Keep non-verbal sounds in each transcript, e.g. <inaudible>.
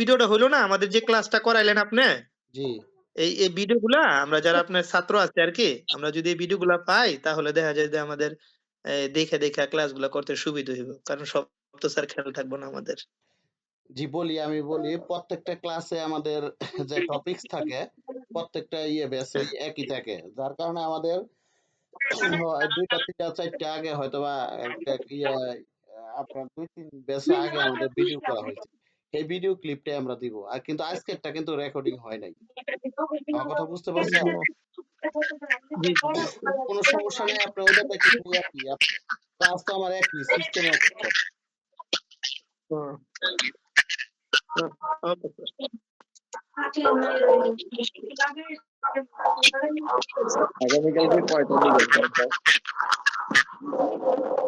ভিডিওটা হলো না আমাদের যে ক্লাসটা করাইলেন আপনি জি। এই এই ভিডিওগুলা আমরা যারা আপনার ছাত্র আছে আর কি আমরা যদি এই ভিডিওগুলা পাই তাহলে দেখা যায় যে আমাদের দেখে দেখে ক্লাসগুলা করতে সুবিধা হইব কারণ সব তো স্যার খেয়াল থাকব না আমাদের। জি বলি আমি বলি প্রত্যেকটা ক্লাসে আমাদের যে টপিকস থাকে প্রত্যেকটা ইয়ে বেস একই থাকে যার কারণে আমাদের দুইটা তিনটা চারটা আগে হয়তো বা একটা ইয়ে আপনার দুই তিন বেস আগে আমাদের ভিডিও করা হয়েছে। এই ভিডিও ক্লিপটাই আমরা দিব। আর কিন্তু আজকেরটা কিন্তু রেকর্ডিং হয় নাই। আমার কথা বুঝতে পারছেন? জি কোনো সমস্যা নেই আপনি ওইটা দেখে নিয়ে একই ক্লাস তো আমার একই সিস্টেম আগামীকালকে কয়টা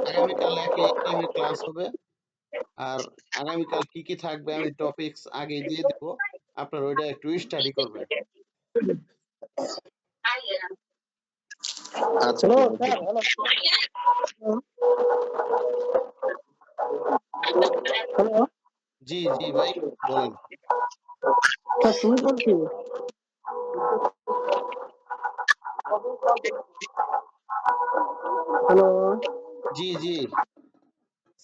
আগামীকাল একই ক্লাস হবে? আর আগামীকাল কি কি থাকবে আমি টপিকস আগে দিয়ে দেব। আপনারা ওইটা একটু স্টাডি করবেন। আচ্ছা। হ্যালো জি জি ভাই বলেন। তুমি বলছি হ্যালো। জি জি।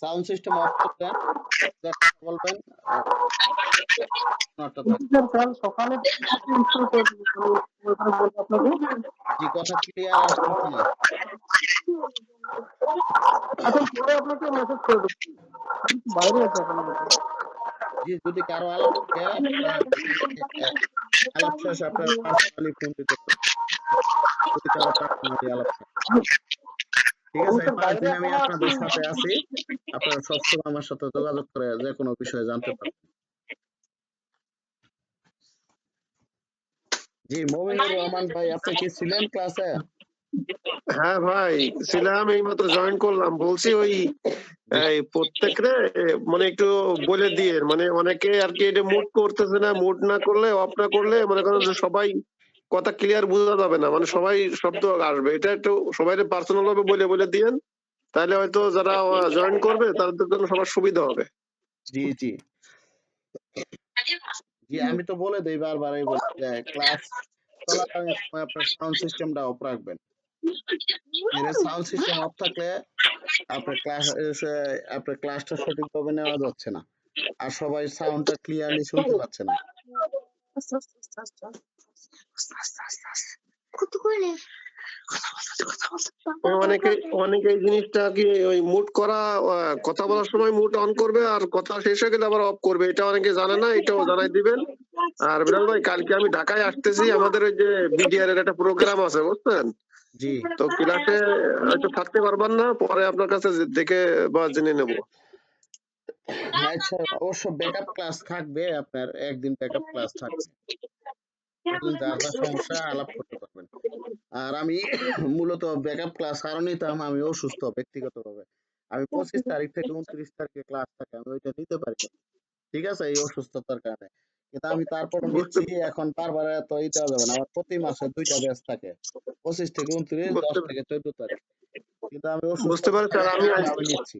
সাউন্ড সিস্টেম অফ করবেন বলবেন সকালে জি কথা ক্লিয়ার আসতেছে না এখন পরে আপনাকে মেসেজ করে দেবো বাইরে আছি জি যদি কারও আলাপ আপনারা, আলাপ শেষে আপনার পার্সোনালি ফোন দিতে যদি কারও পার্সোনালি আলাপ ঠিক আছে পাঁচ দিন আমি আপনাদের সাথে আছি। আপনারা সবসময় আমার সাথে যোগাযোগ করে যে কোনো বিষয়ে জানতে পারেন জি মমিনুর রহমান ভাই আপনি কি ছিলেন ক্লাসে হ্যাঁ ভাই ছিলাম এই মাত্র জয়েন করলাম। বলছি ওই প্রত্যেকরে মানে একটু বলে দিয়ে মানে অনেকে আর কি এটা মুড করতেছে না মুড না করলে অফ না করলে মনে করেন যে সবাই কথা ক্লিয়ার বোঝা যাবে না। মানে সবাই শব্দ আসবে। এটা একটু সবাই পার্সোনাল ভাবে বলে বলে দিয়েন। তাহলে হয়তো যারা জয়েন করবে তাদের জন্য সবার সুবিধা হবে জি জি জি আমি তো বলে দেই বারবার এই বলি যে ক্লাস চলাকালীন সময় আপনার সাউন্ড সিস্টেমটা অফ রাখবেন সাউন্ড সিস্টেম অফ থাকলে আপনার ক্লাস আপনার ক্লাসটা সঠিকভাবে নেওয়া যাচ্ছে না আর সবাই সাউন্ডটা ক্লিয়ারলি শুনতে পাচ্ছে না অনেকে অনেকে এই জিনিসটা কি ওই মুড করা কথা বলার সময় মুড অন করবে আর কথা শেষ হয়ে গেলে আবার অফ করবে। এটা অনেকে জানে না এটাও জানাই দিবেন। আর বিলাল ভাই কালকে আমি ঢাকায় আসতেছি আমাদের ওই যে বিডিআর এর একটা প্রোগ্রাম আছে বুঝছেন? জি। তো ক্লাসে হয়তো থাকতে পারবেন না পরে আপনার কাছে দেখে বা জেনে নেব। আচ্ছা অবশ্য ব্যাকআপ ক্লাস থাকবে আপনার একদিন ব্যাকআপ ক্লাস থাকবে। যার যা সমস্যা আলাপ করতে আর আমি <coughs> মূলত ব্যাকআপ ক্লাস কারণ নিতাম আমি অসুস্থ ব্যক্তিগতভাবে। আমি পঁচিশ তারিখ থেকে উনত্রিশ তারিখে ক্লাস থাকে আমি ওইটা নিতে পারি না। ঠিক আছে? এই অসুস্থতার কারণে। কিন্তু আমি তারপর নিচ্ছি এখন বারবার এত ইতে যাবে না। আমার প্রতি মাসে দুইটা ব্যাচ থাকে পঁচিশ থেকে উনত্রিশ দশ থেকে চোদ্দ তারিখ। কিন্তু আমি বুঝতে পারছি, আমি নিচ্ছি।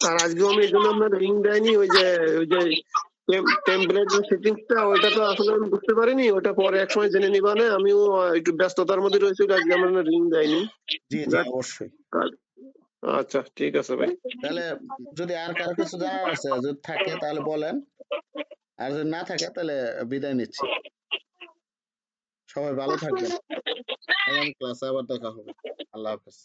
আর আজকে আমি এই জন্য আপনার রিং দেয়নি ওই যে ওই যে টেম্পলেট সেটিংসটা ওইটা তো আসলে আমি বুঝতে পারিনি ওটা পরে এক সময় জেনে নিবানে আমিও একটু ব্যস্ততার মধ্যে রয়েছি ওটা আজকে আমার রিং দেয়নি। জি জি অবশ্যই। আচ্ছা ঠিক আছে ভাই। তাহলে যদি আর কারও কিছু জানার আছে যদি থাকে তাহলে বলেন। আর যদি না থাকে তাহলে বিদায় নিচ্ছি। সবাই ভালো থাকবেন। ক্লাসে আবার দেখা হবে। আল্লাহ হাফেজ।